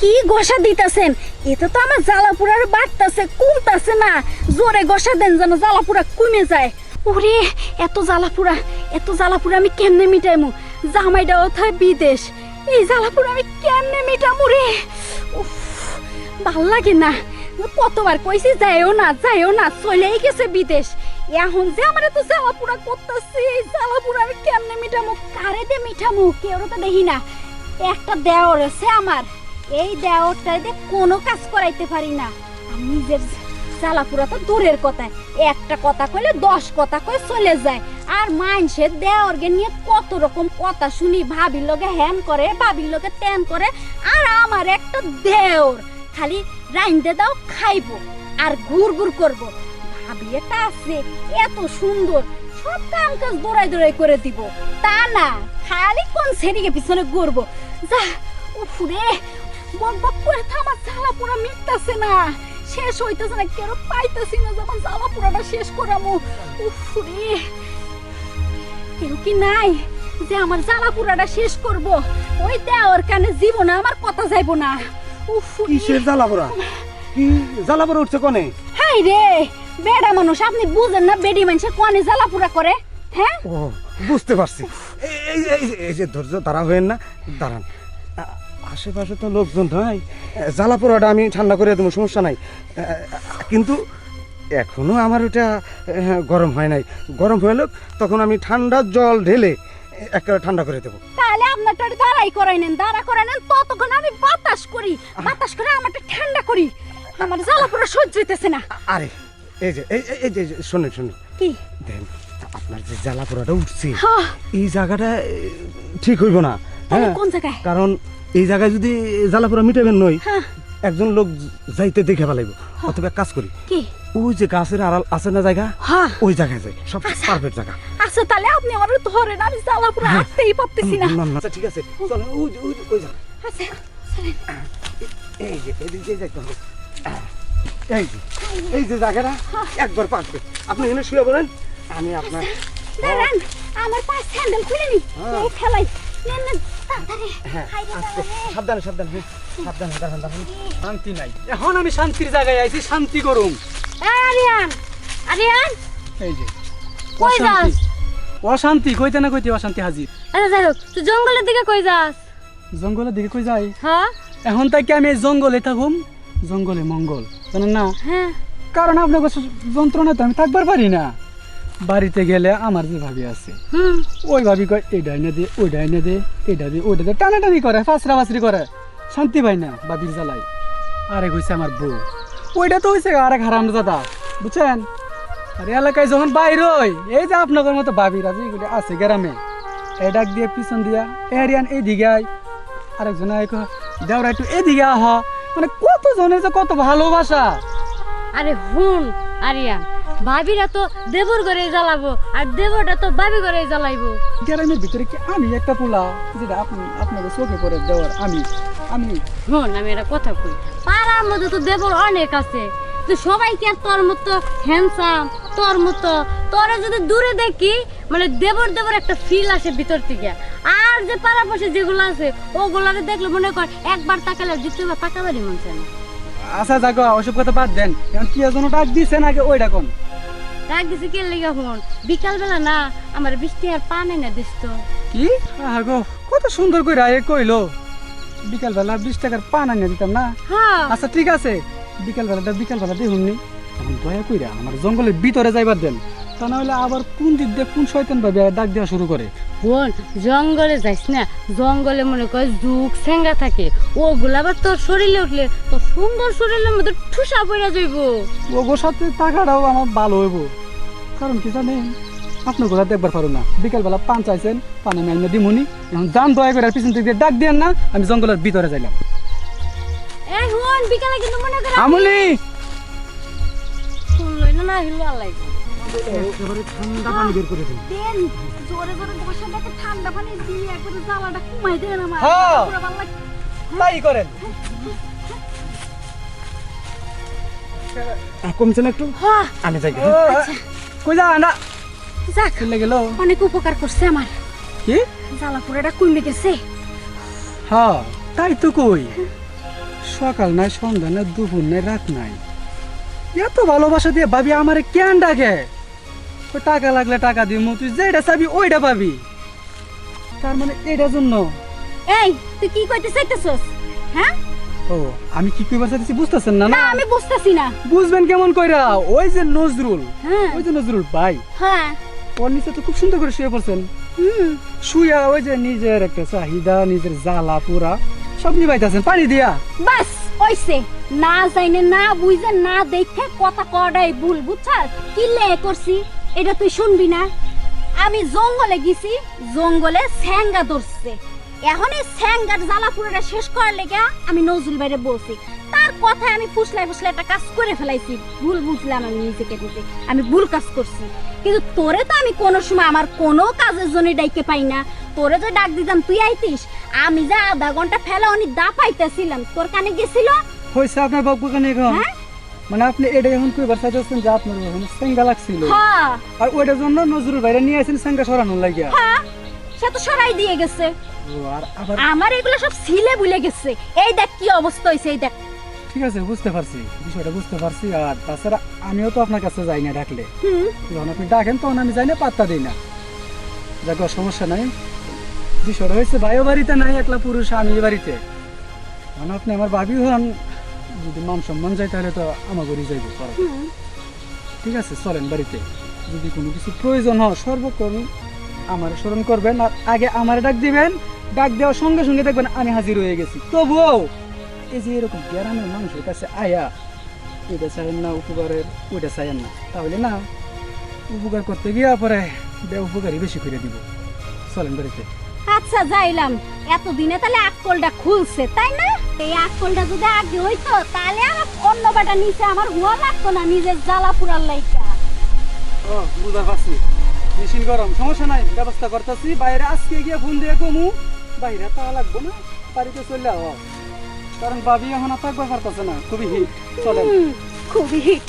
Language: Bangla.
কি গোসা দিতেছেন? এতে তো আমার জ্বালাপুরার বাড়তাছে কমতাছে না। জোরে গোসা দেন যেন জ্বালাপুরা কমে যায়। ওরে, এত জ্বালাপুরা এত জ্বালাপুরা আমি কেমনে মিটাইমু? জামাইটা ওথায় বিদেশ। এই জ্বালাপুরা আমি কেমনে মিটামু রে? উফ, ভালো লাগে না। কতবার কইছি যাইও না যাইও না, চলেই গেছে বিদেশ। এখন যে আমার তো জ্বালাপুরা করতেছি জ্বালাপুরা আমি কেমনে মিটামু? কারে দে মিঠামু কেউ তো দেখি না। একটা দেওর আছে আমার। এই দেওরটাই দিয়ে কোনো কাজ করাইতে পারি না। নিজের জ্বালাপুরা তো দূরের কথা। একটা কথা কইলে দশ কথা কই চলে যায়। আর মানুষের দেওরকে নিয়ে কত রকম কথা শুনি, ভাবির লগে হ্যান করে, ভাবির লগে ত্যান করে, আর আমার একটা দেওর। খালি রাইন্দে দাও, খাইবো আর ঘুর ঘুর করব। ভাবি একটা আছে, এত সুন্দর। সব কাম কাজ দৌড়াই দৌড়াই করে দিব। তা না, খালি কোন সেদিকে পিছনে ঘুরবো? যা উফুরে করে আমার জ্বালা পোড়া মিটতাছে না। শেষ হইতেছে না কেন পাইতেছি না যখন জ্বালা পোড়াটা শেষ করামু? উফুরে কেউ কি নাই যে আমার জ্বালা পোড়াটা শেষ করব? ওই দেওয়ার কানে জীবনে আমার কথা যাইব না। উফুরে কিসের জ্বালাপোড়া কি জ্বালাপোড়া উঠছে কনে? হাই রে বেড়া মানুষ আপনি বুঝেন না বেডি মানুষের কনে জ্বালাপুরা করে? হ্যাঁ? ও বুঝতে পারছি। এই- যে- ধৈর্য না দাঁড়ান। আশেপাশে তো লোকজন নাই। জ্বালাপোড়াটা আমি ঠান্ডা করে দেবো সমস্যা নাই। কিন্তু এখনও আমার ওটা গরম হয় নাই। গরম হয়ে লোক তখন আমি ঠান্ডা জল ঢেলে একটা ঠান্ডা করে দেবো। তাহলে আপনারটা দাঁড়াই করাই নেন দাঁড়া করাই নেন ততক্ষণ আমি বাতাস করি বাতাস করে আমারটা ঠান্ডা করি। আমার জ্বালাপুরা সহ্য হইতেছে না। আরে এই যে এই এই- যে শুনুন শুনুন। কি? দেন আপনার যে জ্বালাপোড়াটা উঠছে হ্যাঁ। এই জায়গাটা ঠিক হইব না। হ্যাঁ? কোন জায়গায়? কারণ এই জায়গায় যদি জ্বালাপোড়া মিটাবেন নই হ্যাঁ। একজন লোক যাইতে দেখে ফেলাইব। অথবা কাজ করি। কি? ওই যে গাছের আড়াল আছে না জায়গা? হ্যাঁ ওই জায়গায় যাই। সব পারফেক্ট জায়গা। আচ্ছা তাহলে আপনি আমার ধরেন আমি জ্বালাপুরা হ্যাঁ। হাঁটতেই পারতেছি না। না, আচ্ছা, ঠিক আছে। চলো ওই যে- ওই যে- ওই জায়গা আচ্ছা এই যে এদিক দিয়ে যাইতে হবে। এই যে এই যে জায়গাটা একবার পারবে আপনি এখানে শুয়ে বলেন আমি আপনার দাঁড়ান। আমার স্যান্ডেল খুলে নি। হ্যাঁ। ফেলাই নেন। হ্যাঁ রে। সাবধানে সাবধানে হ্যাঁ, সাবধানে দাঁড়ান শান্তি নাই। এখন আমি শান্তির জায়গায় আইছি শান্তি করুম আরিয়ান আরিয়ান। এই যে কই অশান্তি। যাস? অশান্তি কইতে না কইতে অশান্তি হাজির। আচ্ছা যাই হোক তুই জঙ্গলের দিকে কই যাস? জঙ্গলের দিকে কই যাই? হ্যাঁ? এখন তাকে আমি জঙ্গলে থাকুম জঙ্গলে মঙ্গল জানেন না? হ্যাঁ। কারণ আপনার যন্ত্রণা তো আমি থাকবার পারি না। বাড়িতে গেলে আমার যে ভাবি আছে। ওই ভাবি কয় এই ডাইনে দে ওই ডাইনে দে এইটা দে ওইটা দে। টানাটানি করে ফাঁসরা ফাঁসরি করে। শান্তি পাই না বাবির জ্বালাই আরেক হইছে আমার বউ। ওইটা তো হইছে আরেক হারাম দাদা বুঝছেন? আর এলাকায় যখন বাইর হই এই যে আপনাদের মতো বাবিরা যেগুলি আছে গ্রামে এই ডাক দিয়ে পিছন দিয়া এরিয়ান এইদিকে আয়। আরেকজন দেওরা একটু এদিকে আহ। মানে কত জনের যে কত ভালোবাসা। আরে হুন আরিয়ান। ভাবিরা তো দেবর ঘরে জ্বালাবো আর দেবরটা তো ভাবি ঘরে জ্বালাইবো। গ্রামের ভিতরে কি আমি একটা পোলা? যেটা আপনি আপনাদের চোখে পড়ে দেওয়ার আমি আমি হুন আমি একটা কথা কই। পাড়ার মধ্যে তো দেবর অনেক আছে। তো সবাই কি আর তোর মতো হ্যান্ডসাম তোর মতো তোরা যদি দূরে দেখি মানে দেবর দেবর একটা ফিল আসে ভিতর থেকে। আর যে পাড়া পাশে যেগুলো আছে ওগুলাকে দেখলে মনে কর একবার তাকালে দ্বিতীয়বার তাকাবারই মন চায় না। আচ্ছা যাগো ওসব কথা বাদ দেন। এখন কি যেন ডাক দিছেন আগে ওইটা কোন রাখ দিছি কে লেগে বিকাল বিকালবেলা না আমার বৃষ্টি আর পানে না দিস তো কি? আগো কত সুন্দর করে আয়ে কইলো। বিকাল বেলা বিশ টাকার পান আনিয়ে দিতাম না? হ্যাঁ। আচ্ছা ঠিক আছে। বিকাল বেলাটা বিকাল বেলা দেখুন নি। এখন দয়া কইরা আমার জঙ্গলের ভিতরে যাইবার দেন। তা না হলে আবার কোন দিক দিয়ে কোন শয়তান ভাবে ডাক দেওয়া শুরু করে? বোন জঙ্গলে যাইস না। জঙ্গলে মনে কর যুগ সেঙ্গা থাকে। ওগুলো আবার তোর শরীরে উঠলে তোর সুন্দর শরীরের মধ্যে ঠুসা পড়া যাইব। ওগোর সাথে টাকাটাও আমার ভালো হইব। কারণ কি জানেন? আপনার কথা দেখবার পারো না। বিকাল বেলা পান চাইছেন পান আইনা দিমুনি। এখন যান দয়া করে পিছন দিয়ে ডাক দিয়েন না আমি জঙ্গলের ভিতরে যাইলাম। বিকালে কিন্তু মনে কর আমলি শুনলই না না হিলো আল্লাহ একেবারে ঠান্ডা পানি বের করে দিন। দেন জোরে জোরে বসে দেখে ঠান্ডা পানি দিয়ে একবারে জ্বালাটা কমাই দেন আমার। হ্যাঁ। তাই করেন। আহ, কমছে না একটু? হ্যাঁ। আমি যাই। কই যা না যাক চলে গেল। অনেক উপকার করছে আমার। কি? জ্বালা পুরাটা কমে গেছে। হ্যাঁ তাই তো কই। সকাল নাই সন্ধ্যা নাই দুপুর নাই রাত নাই। এত ভালোবাসা দিয়ে ভাবি আমারে কেন ডাকে? তো টাকা লাগলে টাকা দিমু তুই যেটা চাবি ওইটা পাবি। তার মানে এটার জন্য। এই তুই কি কইতে চাইতেছস? হ্যাঁ? ও আমি কি কইবার চাইতেছি বুঝতেছেন না না? আমি বুঝতাছি না। বুঝবেন কেমন কইরা ওই যে নজরুল। হ্যাঁ। ওই যে নজরুল ভাই। হ্যাঁ। ওর নিচে তো খুব সুন্দর করে শুয়ে পড়ছেন। হুম। শুয়া ওই যে নিজের একটা চাহিদা নিজের জ্বালা পুরা সব নিবাইতেছেন পানি দিয়া। বাস ওইসে না যাইনে না বুঝে না দেখে কথা কডাই ভুল বুঝছাস? কি লে করছি? এটা তুই শুনবি না। আমি জঙ্গলে গেছি জঙ্গলে স্যাঙ্গা ধরছে। এখন এই স্যাঙ্গার জ্বালা পুরোটা শেষ করার লেগে আমি নজরুল বাইরে বলছি। তার কথায় আমি ফুসলাই ফুসলাই একটা কাজ করে ফেলাইছি। ভুল বুঝলাম আমি নিজেকে নিজে আমি ভুল কাজ করছি। কিন্তু তোরে তো আমি কোনো সময় আমার কোনো কাজের জন্য ডাইকে পাই না। তোরে যে ডাক দিতাম তুই আইতিস? আমি যে আধা ঘণ্টা ফেলা উনি দা পাইতেছিলাম। তোর কানে গেছিল? হয়েছে আপনার বাবু কেন হ্যাঁ? মানে আপনি এটা এখন কইবার চাইতেছেন যে আপনার ওখানে সেঙ্গা লাগছিল। হ্যাঁ আর ওইটার জন্য নজরুল ভাইরা নিয়ে আসেন সেঙ্গা সরানোর লাগিয়া। হ্যাঁ সে তো সরাই দিয়ে গেছে। ও, আর আবার আমার এগুলো সব ছিলে ভুলে গেছে। এই দেখ কি অবস্থা হয়েছে এই দেখ। ঠিক আছে বুঝতে পারছি। বিষয়টা বুঝতে পারছি আর তাছাড়া আমিও তো আপনার কাছে যাই না ডাকলে। হুম। যখন আপনি ডাকেন তখন আমি যাই না পাত্তা দিই না। যাক সমস্যা নাই। বিষয়টা হয়েছে ভাইও বাড়িতে নাই একলা পুরুষ আমি বাড়িতে। কারণ আপনি আমার ভাবি হন যদি মান সম্মান যায় তাহলে তো আমাগরই যাইব। ঠিক আছে চলেন বাড়িতে। যদি কোনো কিছু প্রয়োজন হয় সর্বক্ষণ আমার স্মরণ করবেন আর আগে আমার ডাক দিবেন। ডাক দেওয়ার সঙ্গে সঙ্গে দেখবেন আমি হাজির হয়ে গেছি। তবুও এই যে এরকম গ্রামের মানুষের কাছে আয়া এটা চাইেন না উপকারের ওইটা চাইেন না। তাহলে না উপকার করতে গিয়ে পরে উপকারই বেশি করে দিব। চলেন বাড়িতে। আচ্ছা যাইলাম। এতদিনে তাহলে আকলটা খুলছে তাই না? এই আকলটা যদি আগে হইতো তাহলে আর অন্য বাটা নিচে আমার হুয়া লাগতো না নিজের জ্বালা পুরার লাইকা ও বুঝা পারছি। মেশিন গরম সমস্যা নাই ব্যবস্থা করতেছি। বাইরে আজকে গিয়ে ফোন দিয়ে কমু। বাইরে তা লাগবো না বাড়িতে চলে আও। কারণ বাবি এখন আর থাকবার পারতেছে না খুবই হিট চলেন খুবই হিট